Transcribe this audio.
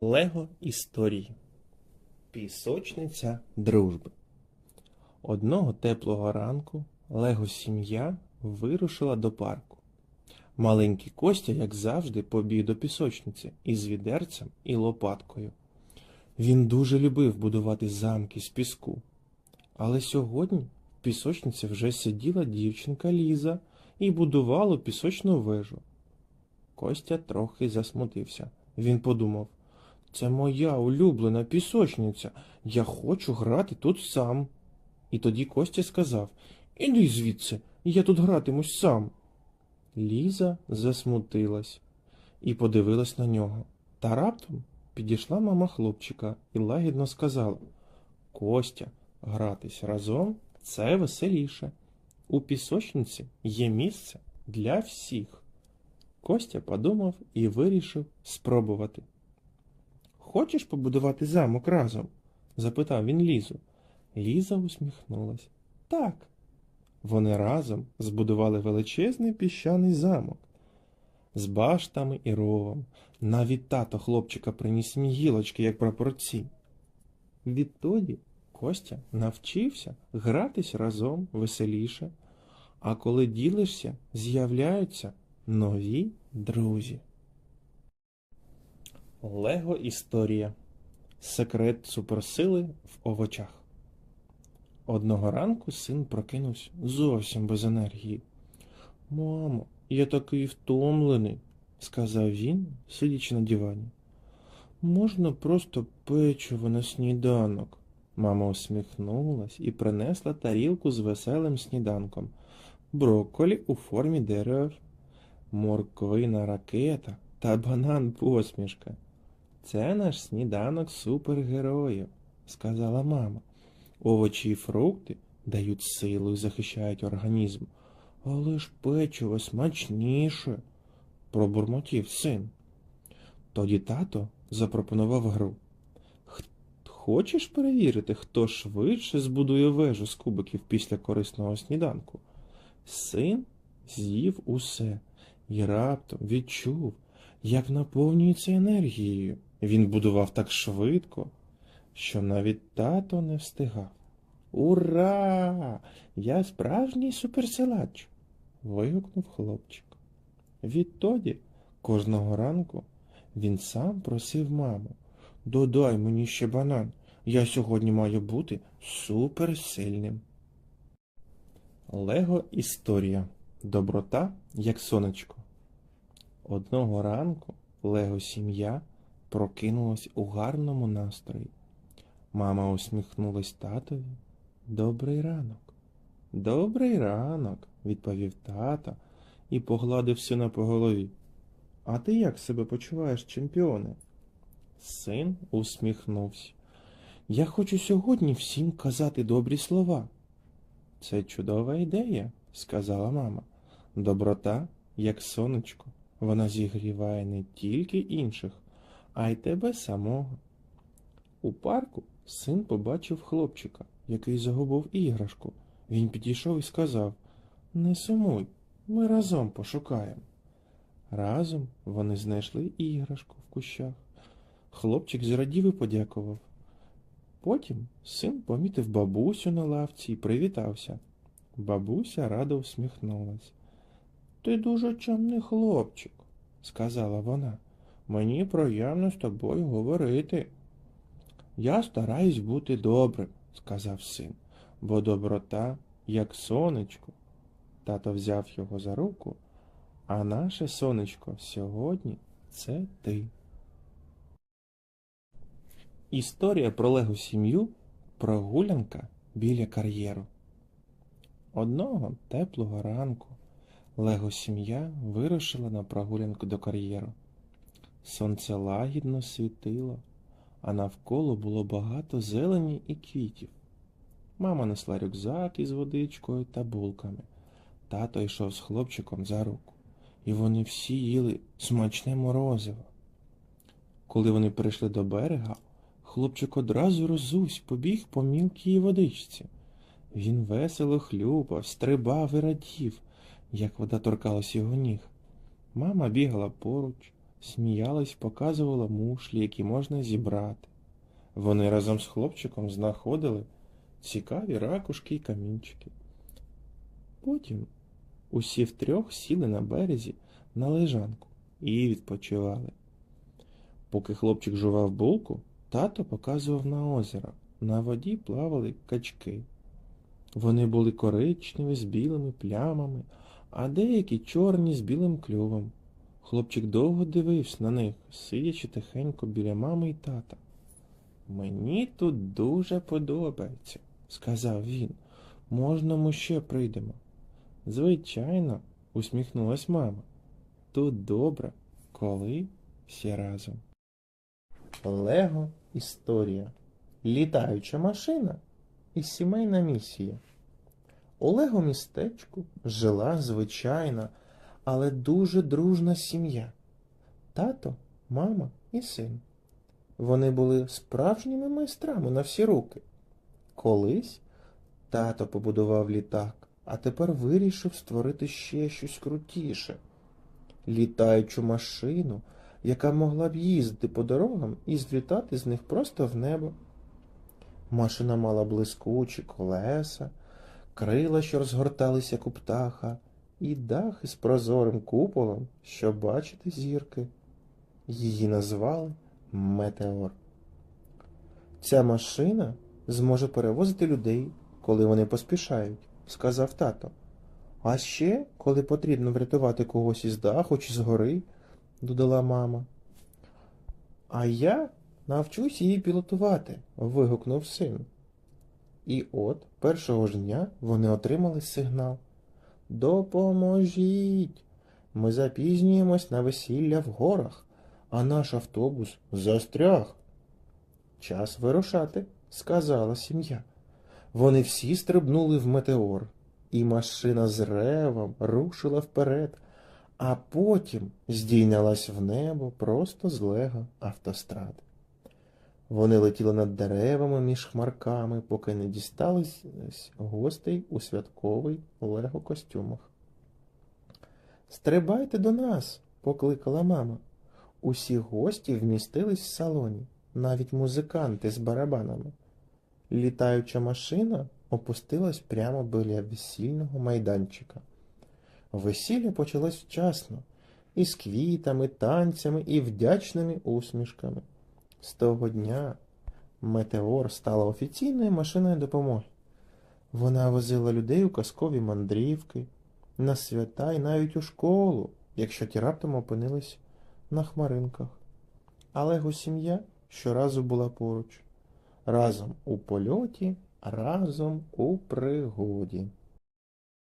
Лего історії. Пісочниця дружби. Одного теплого ранку Лего сім'я вирушила до парку. Маленький Костя, як завжди, побіг до пісочниці із відерцем і лопаткою. Він дуже любив будувати замки з піску. Але сьогодні в пісочниці вже сиділа дівчинка Ліза і будувала пісочну вежу. Костя трохи засмутився. Він подумав, це моя улюблена пісочниця. Я хочу грати тут сам. І тоді Костя сказав Іди звідси, я тут гратимусь сам. Ліза засмутилась і подивилась на нього. Та раптом підійшла мама хлопчика і лагідно сказала Костя, гратись разом це веселіше. У пісочниці є місце для всіх. Костя подумав і вирішив спробувати. Хочеш побудувати замок разом? запитав він Лізу. Ліза усміхнулась. Так. Вони разом збудували величезний піщаний замок з баштами і ровом. Навіть тато хлопчика приніс їм гілочки, як прапорці. Відтоді Костя навчився гратись разом веселіше, а коли ділишся, з'являються нові друзі. Лего історія. Секрет суперсили в овочах. Одного ранку син прокинувся зовсім без енергії. Мамо, я такий втомлений, сказав він, сидячи на дивані. Можна просто печиво на сніданок. Мама усміхнулась і принесла тарілку з веселим сніданком, брокколі у формі дерев, морквина ракета та банан посмішка. Це наш сніданок супергероїв, сказала мама. Овочі і фрукти дають силу і захищають організм. Але ж печиво смачніше, пробурмотів син. Тоді тато запропонував гру. «Х- Хочеш перевірити, хто швидше збудує вежу з кубиків після корисного сніданку? Син з'їв усе і раптом відчув, як наповнюється енергією. Він будував так швидко, що навіть тато не встигав. Ура! Я справжній суперсилач. вигукнув хлопчик. Відтоді, кожного ранку, він сам просив маму Додай мені ще банан. Я сьогодні маю бути суперсильним. Лего історія. Доброта як сонечко. Одного ранку Лего сім'я прокинулась у гарному настрої. Мама усміхнулась татові. Добрий ранок. Добрий ранок, відповів тато і погладив сина по голові. А ти як себе почуваєш, чемпіоне? Син усміхнувся. Я хочу сьогодні всім казати добрі слова. Це чудова ідея, сказала мама. Доброта, як сонечко, вона зігріває не тільки інших, а й тебе самого. У парку син побачив хлопчика, який загубив іграшку. Він підійшов і сказав Не сумуй, ми разом пошукаємо. Разом вони знайшли іграшку в кущах. Хлопчик зрадів і подякував. Потім син помітив бабусю на лавці і привітався. Бабуся радо всміхнулась. Ти дуже чемний хлопчик, сказала вона. Мені приємно з тобою говорити. Я стараюсь бути добрим, сказав син, бо доброта, як сонечко. Тато взяв його за руку, а наше сонечко сьогодні це ти. Історія про Лего сім'ю прогулянка біля кар'єру. Одного теплого ранку Лего сім'я вирушила на прогулянку до кар'єру. Сонце лагідно світило, а навколо було багато зелені і квітів. Мама несла рюкзак із водичкою та булками. Тато йшов з хлопчиком за руку, і вони всі їли смачне морозиво. Коли вони прийшли до берега, хлопчик одразу розувсь, побіг по мілкій водичці. Він весело хлюпав, стрибав і радів, як вода торкалась його ніг. Мама бігала поруч, сміялась, показувала мушлі, які можна зібрати. Вони разом з хлопчиком знаходили цікаві ракушки й камінчики. Потім усі втрьох сіли на березі на лежанку і відпочивали. Поки хлопчик жував булку, тато показував на озеро. На воді плавали качки. Вони були коричневі з білими плямами, а деякі чорні з білим клювом. Хлопчик довго дивився на них, сидячи тихенько біля мами й тата. Мені тут дуже подобається, сказав він. Можна ми ще прийдемо? Звичайно, усміхнулась мама. Тут добре, коли всі разом. Лего історія. Літаюча машина і сімейна місія. У Лего містечку жила звичайна, але дуже дружна сім'я. Тато, мама і син. Вони були справжніми майстрами на всі руки. Колись тато побудував літак, а тепер вирішив створити ще щось крутіше. Літаючу машину, яка могла б їздити по дорогам і злітати з них просто в небо. Машина мала блискучі колеса, крила, що розгорталися як у птаха, і дах із прозорим куполом, щоб бачити зірки. Її назвали Метеор. Ця машина зможе перевозити людей, коли вони поспішають, сказав тато. А ще, коли потрібно врятувати когось із даху чи з гори, додала мама. А я навчусь її пілотувати, вигукнув син. І от першого ж дня вони отримали сигнал. Допоможіть! Ми запізнюємось на весілля в горах, а наш автобус застряг. Час вирушати, сказала сім'я. Вони всі стрибнули в метеор, і машина з ревом рушила вперед, а потім здійнялась в небо просто з лего автостради. Вони летіли над деревами між хмарками, поки не дістались гостей у святковий лего костюмах. Стрибайте до нас, покликала мама. Усі гості вмістились в салоні, навіть музиканти з барабанами. Літаюча машина опустилась прямо біля весільного майданчика. Весілля почалось вчасно, із квітами, танцями і вдячними усмішками. З того дня Метеор стала офіційною машиною допомоги. Вона возила людей у казкові мандрівки, на свята і навіть у школу, якщо ті раптом опинились на хмаринках. Але його сім'я щоразу була поруч, разом у польоті, разом у пригоді.